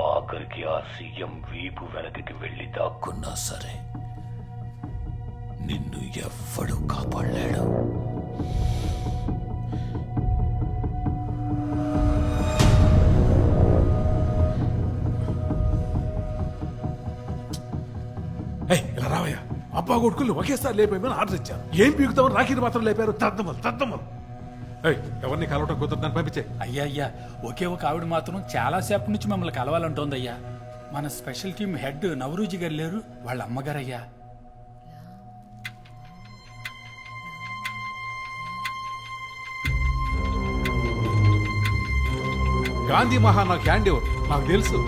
ఆఖరికి ఆ సీఎం వీపు వెనకకి వెళ్ళి దాక్కున్నా సరే నిన్ను ఎవ్వడు కాపాడలేడు. ఏయ్, రావయ్యా. అబ్బా కొడుకులు ఒకేసారి లేపేమని ఆర్డర్ ఇచ్చారు ఏం పీకుతామని రాఖీని మాత్రం లేపారు. తద్దమలు తద్దమలు ఎవరిని కలవటం కుదరదని పంపించే. అయ్యా అయ్యా ఒకే ఒక ఆవిడ మాత్రం చాలా సేపటి నుంచి మిమ్మల్ని కలవాలంటోంది అయ్యా మన స్పెషల్ టీం హెడ్ నవరూజీ గారు లేరు వాళ్ళ అమ్మగారయ్యా. గాంధీ మహా నాకు హ్యాండ్ ఇవ్వరు నాకు తెలుసు.